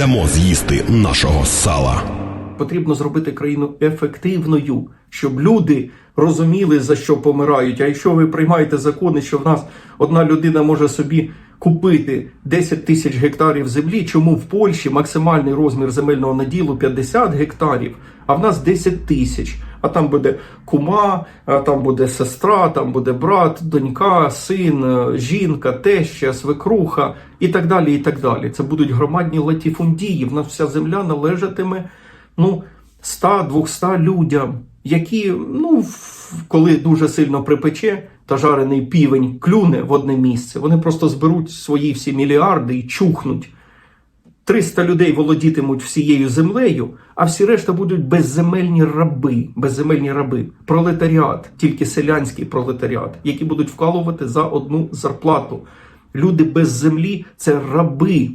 дамо з'їсти нашого сала. Потрібно зробити країну ефективною, щоб люди розуміли, за що помирають. А якщо ви приймаєте закони, що в нас одна людина може собі купити 10 тисяч гектарів землі, чому в Польщі максимальний розмір земельного наділу 50 гектарів, а в нас 10 тисяч. А там буде кума, а там буде сестра, там буде брат, донька, син, е, жінка, теща, свекруха і так далі. І так далі. Це будуть громадні латіфундії. В нас вся земля належатиме ну, 100-200 людям, які, ну, коли дуже сильно припече та жарений півень клюне в одне місце, вони просто зберуть свої всі мільярди і чухнуть. 300 людей володітимуть всією землею, а всі решта будуть безземельні раби, безземельні раби, пролетаріат, тільки селянський пролетаріат, які будуть вкалувати за одну зарплату. Люди без землі це раби.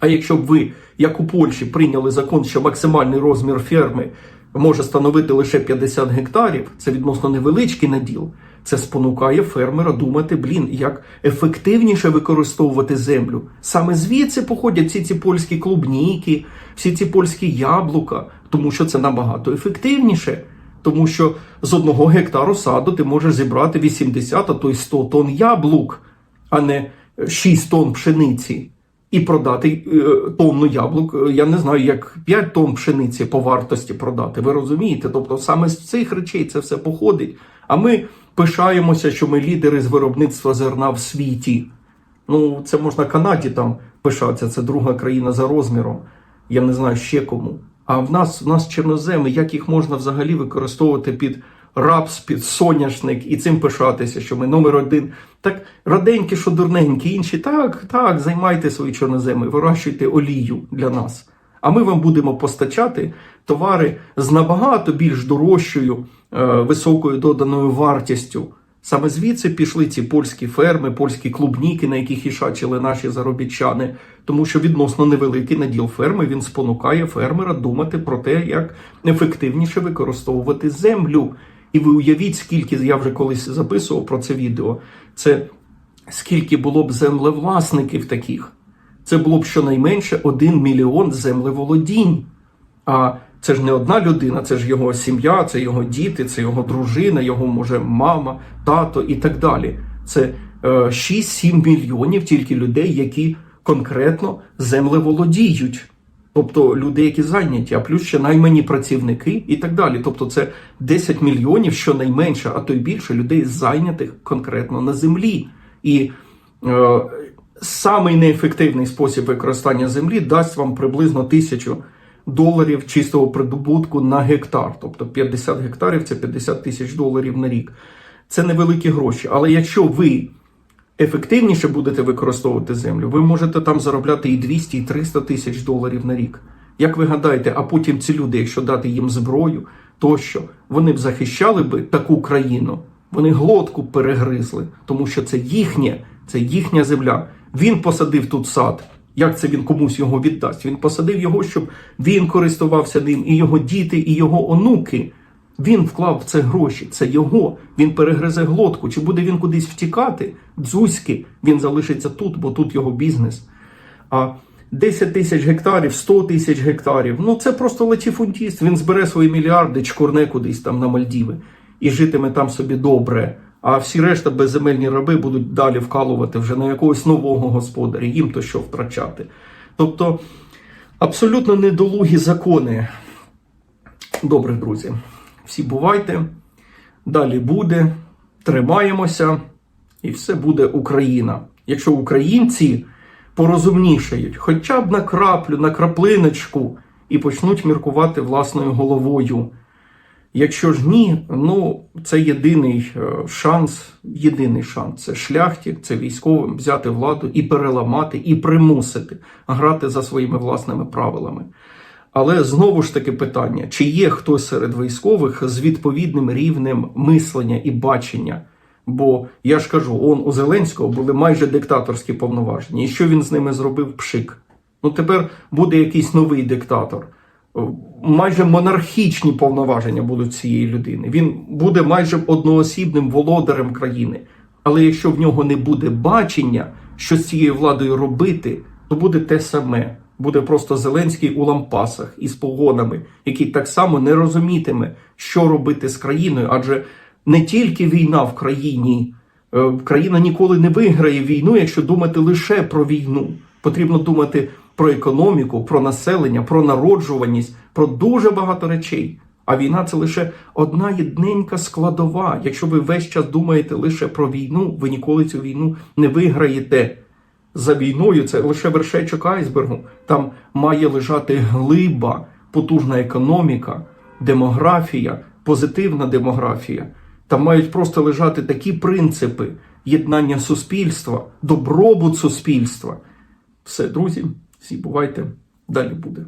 А якщо б ви, як у Польщі, прийняли закон, що максимальний розмір ферми може становити лише 50 гектарів, це відносно невеличкий наділ. Це спонукає фермера думати, блін, як ефективніше використовувати землю. Саме звідси походять всі ці польські клубніки, всі ці польські яблука, тому що це набагато ефективніше. Тому що з одного гектару саду ти можеш зібрати 80, а то й 100 тонн яблук, а не 6 тонн пшениці і продати е, тонну яблук. е, Я не знаю, як 5 тонн пшениці по вартості продати. Ви розумієте? Тобто саме з цих речей це все походить. А ми пишаємося, що ми лідери з виробництва зерна в світі. Ну, це можна Канаді там пишатися, це друга країна за розміром. Я не знаю ще кому. А в нас в нас чорноземи, як їх можна взагалі використовувати під рапс, під соняшник і цим пишатися, що ми номер один. Так раденькі, що дурненькі, інші так, так, займайте свої чорноземи, вирощуйте олію для нас. А ми вам будемо постачати товари з набагато більш дорожчою, е, високою доданою вартістю. Саме звідси пішли ці польські ферми, польські клубніки, на яких ішачили наші заробітчани, тому що відносно невеликий наділ ферми він спонукає фермера думати про те, як ефективніше використовувати землю. І ви уявіть, скільки я вже колись записував про це відео. Це скільки було б землевласників таких. Це було б щонайменше 1 мільйон землеволодінь. А це ж не одна людина, це ж його сім'я, це його діти, це його дружина, його може мама, тато і так далі. Це е, 6-7 мільйонів тільки людей, які конкретно землеволодіють. Тобто люди, які зайняті, а плюс ще наймані працівники і так далі. Тобто це 10 мільйонів щонайменше, а то й більше людей зайнятих конкретно на землі. І е, самий неефективний спосіб використання землі дасть вам приблизно тисячу доларів чистого прибутку на гектар. Тобто 50 гектарів це 50 тисяч доларів на рік. Це невеликі гроші. Але якщо ви ефективніше будете використовувати землю, ви можете там заробляти і 200, і 300 тисяч доларів на рік. Як ви гадаєте, а потім ці люди, якщо дати їм зброю, тощо вони б захищали би таку країну, вони глотку перегризли, тому що це їхнє, це їхня земля. Він посадив тут сад. Як це він комусь його віддасть? Він посадив його, щоб він користувався ним, і його діти, і його онуки. Він вклав в це гроші, це його. Він перегризе глотку. Чи буде він кудись втікати? Дзузьки, він залишиться тут, бо тут його бізнес. А 10 тисяч гектарів, 100 тисяч гектарів ну це просто латіфунтіст. Він збере свої мільярди, чкурне кудись там на Мальдіви і житиме там собі добре. А всі решта безземельні раби будуть далі вкалувати вже на якогось нового господаря, їм то що втрачати. Тобто абсолютно недолугі закони. Добре, друзі, всі бувайте. Далі буде. Тримаємося, і все буде Україна. Якщо українці порозумнішають, хоча б на краплю, на краплиночку, і почнуть міркувати власною головою. Якщо ж ні, ну це єдиний е, шанс, єдиний шанс це шляхті, це військовим взяти владу і переламати, і примусити грати за своїми власними правилами. Але знову ж таки питання: чи є хтось серед військових з відповідним рівнем мислення і бачення? Бо я ж кажу, он у Зеленського були майже диктаторські повноваження. І що він з ними зробив? Пшик. Ну тепер буде якийсь новий диктатор. Майже монархічні повноваження будуть цієї людини. Він буде майже одноосібним володарем країни. Але якщо в нього не буде бачення, що з цією владою робити, то буде те саме. Буде просто Зеленський у лампасах із погонами, який так само не розумітиме, що робити з країною, адже не тільки війна в країні, е, країна ніколи не виграє війну, якщо думати лише про війну. Потрібно думати про економіку, про населення, про народжуваність, про дуже багато речей. А війна це лише одна єдненька складова. Якщо ви весь час думаєте лише про війну, ви ніколи цю війну не виграєте. За війною це лише вершечок айсбергу. Там має лежати глиба, потужна економіка, демографія, позитивна демографія. Там мають просто лежати такі принципи єднання суспільства, добробут суспільства. Все, друзі, всі бувайте, далі буде.